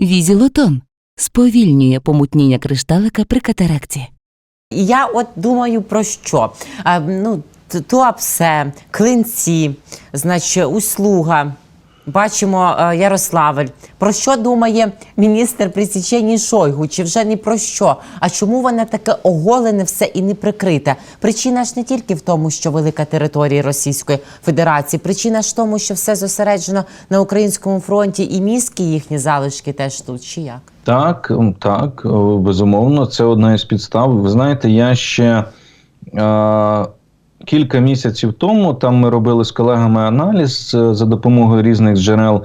Візілотон сповільнює помутніння кришталика при катаракті. Я от думаю про що? А, ну, туапсе, клинці, значить, услуга. Бачимо е, Ярославль. Про що думає міністр при Січені Шойгу? Чи вже не про що? А чому воно таке оголене все і не прикрите? Причина ж не тільки в тому, що велика територія Російської Федерації. Причина ж в тому, що все зосереджено на українському фронті і мізки їхні залишки теж тут. Чи як? Так, так, е, безумовно, це одна із підстав. Ви знаєте, я ще е, кілька місяців тому там ми робили з колегами аналіз е, за допомогою різних джерел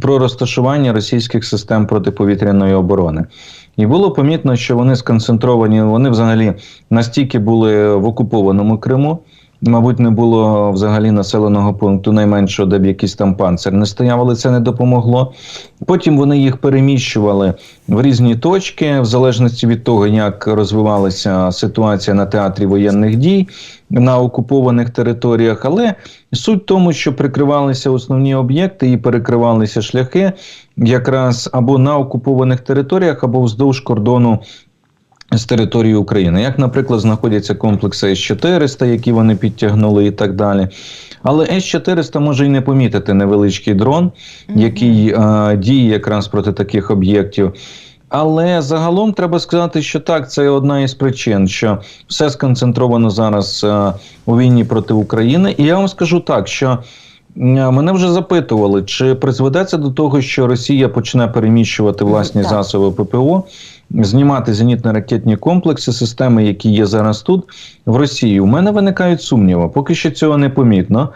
про розташування російських систем протиповітряної оборони. І було помітно, що вони сконцентровані, вони взагалі настільки були в окупованому Криму. Мабуть, не було взагалі населеного пункту найменшого, де б якийсь там панцир не стояв, але це не допомогло. Потім вони їх переміщували в різні точки, в залежності від того, як розвивалася ситуація на театрі воєнних дій на окупованих територіях. Але суть в тому, що прикривалися основні об'єкти і перекривалися шляхи якраз або на окупованих територіях, або вздовж кордону з території України, як, наприклад, знаходяться комплекси С-400, які вони підтягнули, і так далі. Але С-400 може і не помітити невеличкий дрон, який е, діє якраз проти таких об'єктів. Але загалом треба сказати, що так, це одна із причин, що все сконцентровано зараз е, у війні проти України. І я вам скажу так, що Е, Мене вже запитували, чи призведе це до того, що Росія почне переміщувати власні Так. засоби ППО, знімати зенітно-ракетні комплекси, системи, які є зараз тут, в Росії. У мене виникають сумніви. Поки що цього не помітно.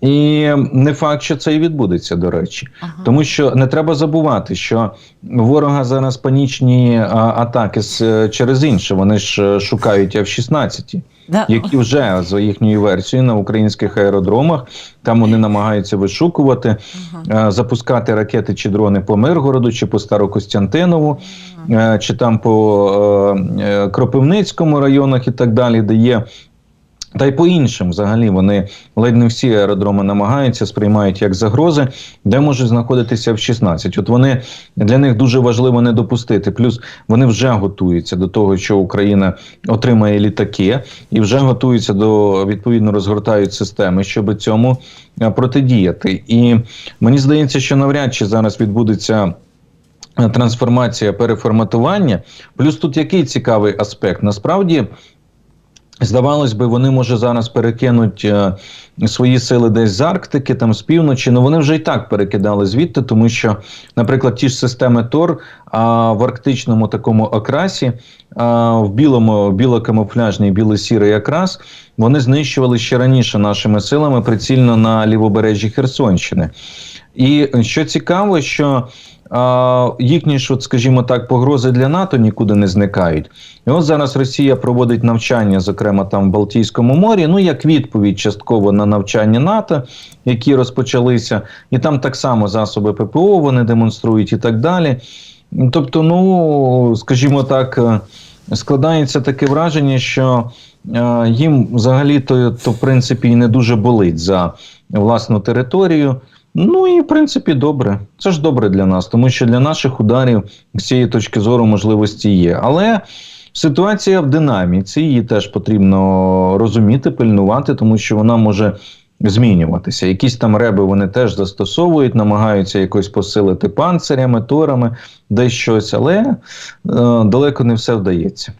І не факт, що це і відбудеться, до речі. Тому що не треба забувати, що ворога зараз панічні а, атаки з, через інше. Вони ж е, шукають F-16 Да. які вже за їхньою версією на українських аеродромах там вони намагаються вишукувати, е, запускати ракети чи дрони по Миргороду, чи по Старокостянтинову, е, чи там по е, е, Кропивницькому районах і так далі, де є. Та й по іншим, взагалі, вони ледь не всі аеродроми намагаються, сприймають як загрози, де можуть знаходитися в 16. От вони для них дуже важливо не допустити. Плюс вони вже готуються до того, що Україна отримає літаки, і вже готуються до відповідно розгортають системи, щоб цьому е, протидіяти. І мені здається, що навряд чи зараз відбудеться. Трансформація переформатування. Плюс тут який цікавий аспект? Насправді Здавалось би, вони може зараз перекинуть е, свої сили десь з Арктики, там з півночі. Ну вони вже і так перекидали звідти, тому що, наприклад, ті ж системи Тор а, в арктичному такому окрасі, в білому білокамуфляжній, біло-сірий окрас, вони знищували ще раніше нашими силами прицільно на лівобережжі Херсонщини. І що цікаво, що їхні ж, от, скажімо так, погрози для НАТО нікуди не зникають. І от зараз Росія проводить навчання, зокрема там в Балтійському морі, ну як відповідь частково на навчання НАТО, які розпочалися, і там так само засоби ППО вони демонструють і так далі. Тобто, ну скажімо так, е, складається таке враження, що е, їм взагалі то, то в принципі і не дуже болить за власну територію. Ну і в принципі добре. Це ж добре для нас, тому що для наших ударів з цієї точки зору можливості є. Але ситуація в динаміці, її теж потрібно розуміти, пильнувати, тому що вона може змінюватися. Якісь там реби вони теж застосовують, намагаються якось посилити панцирями, торами, десь щось, але е, далеко не все вдається.